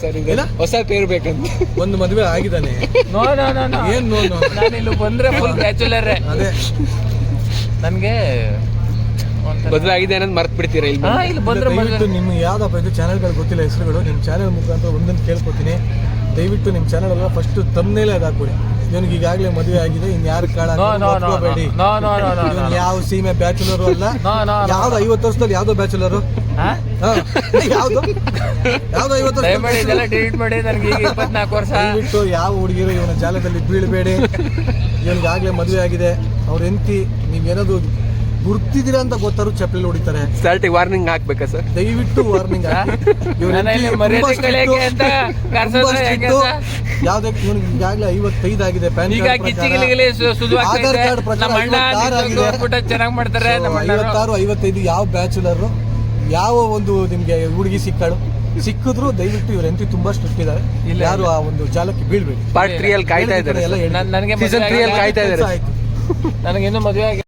Sir ಏನ? ಹೊಸ peer ಬೇಕಂತ. ಒಂದು ಮದುವೆ ಆಗಿದ್ದಾನೆ. No no no no. ಏನ್ ನೋ ನೋ? ನಾನು ಇಲ್ಲಿ ಬಂದ್ರೆ ಫುಲ್ ಬ್ಯಾಚುಲರ್ ಅದೇ. ನನಗೆ ಮದುವೆ ಆಗಿದೆ ಅನ್ನೋದು ಮರ್ತ್ ಬಿಡ್ತೀರಾ ಇಲ್ಲಿ ಹಾ ಇಲ್ಲಿ ಬಂದ್ರೆ ದಯವಿಟ್ಟು ಮದುವೆ ನಿಮ್ಮ ಯಾವ್ದಪ್ಪ ಇದು ಚಾನೆಲ್ಗಳು ಗೊತ್ತಿಲ್ಲ ಹೆಸರುಗಳು ನಿಮ್ಮ ಚಾನೆಲ್ ಮುಖಾಂತರ ಒಂದೊಂದು ಕೇಳ್ಕೊತೀನಿ. ದಯವಿಟ್ಟು ನಿಮ್ಮ ಚಾನೆಲ್ ಎಲ್ಲ ಫಸ್ಟ್ ತಮ್ಮನೇಲೆ ಅದು ಹಾಕ್ಬಿಡಿ. ಇವನಿಗೆ ಈಗಾಗಲೇ ಮದುವೆ ಆಗಿದೆ ಇನ್ ಯಾರು ಕಾಳ ನೋ ನೋ ನೋ ಒಪ್ಕೋಬೇಡಿ. ನೋ ನೋ ನೋ ನೋ ಇವನ್ ಯಾವ ಸೀಮೆ ಬ್ಯಾಚುಲರ್ ಅಲ್ಲ? ನೋ ನೋ ಯಾವ್ದು ಐವತ್ತು ವರ್ಷದಲ್ಲಿ ಯಾವ್ದೋ ಬ್ಯಾಚುಲರ್? ಹಾ? ಯಾವ್ದು? ಯಾವ್ದು ಐವತ್ತು ದಯಮಾಡಿ ಇದೆಲ್ಲ ಡಿಲೀಟ್ ಮಾಡಿ ನನಗೆ ಈಗ ಇಪ್ಪತ್ನಾಲ್ಕು ವರ್ಷ. ದಯವಿಟ್ಟು ಯಾವ ಹುಡುಗಿರು ಇವನ ಜಾಲದಲ್ಲಿ ಬೀಳಬೇಡಿ. ಇವನಿಗಾಗಲೇ ಮದುವೆ ಆಗಿದೆ. ಅವ್ರ ಎಂತಿ ನೀವೇನಾದ್ರು ಗುರ್ತಿದ್ದೀರಾ ಅಂತ ಗೊತ್ತಾರು ಚಪ್ಪಲಿ ಹೊಡಿತಾರೆ. ಸ್ಟಾರ್ಟಿಂಗ್ ವಾರ್ನಿಂಗ್ ಹಾಕ್ಬೇಕಾ ಸರ್ ದಯವಿಟ್ಟು ವಾರ್ನಿಂಗ್ ನನ್ನ ಯಾವ್ದೇ ಇವನಿಗೆ ಈಗಾಗಲೇ ಐವತ್ತೈದು ಆಗಿದೆ ಪ್ಯಾನ್ ಈಗ ಗಿಚ್ಚಿಗಿಲಿಗಿಲಿ ಸುಧವಾಗ್ತಾ ಆಧಾರ್ ಕಾರ್ಡ್ ಪ್ರಕಾರ ಚೆನ್ನಾಗಿ ಮಾಡ್ತಾರೆ ಐವತ್ತಾರು ಐವತ್ತೈದು ಯಾವ ಬ್ಯಾಚುಲರ್ ಯಾವ ಒಂದು ನಿಮ್ಗೆ ಹುಡುಗಿ ಸಿಕ್ಕಾಳು ಸಿಕ್ಕಿದ್ರು ದಯವಿಟ್ಟು ಇವ್ರ ಎಂತ ತುಂಬಾ ಸ್ಟ್ರಿಕ್ಟ್ ಇದ್ದಾರೆ ಇಲ್ಲ, ಯಾರು ಆ ಒಂದು ಜಾಲಕ್ಕೆ ಬೀಳ್ಬೇಡಿ. ಪಾರ್ಟ್ ತ್ರೀ ಅಲ್ಲಿ ಕಾಯ್ತಾ ಇದ್ದಾರೆ ನನಗೆ ಕಾಯ್ತಾ ಇದ್ದಾರೆ. ಆಯ್ತು ನನಗೆ ಇನ್ನೂ ಮದುವೆ ಆಗಿ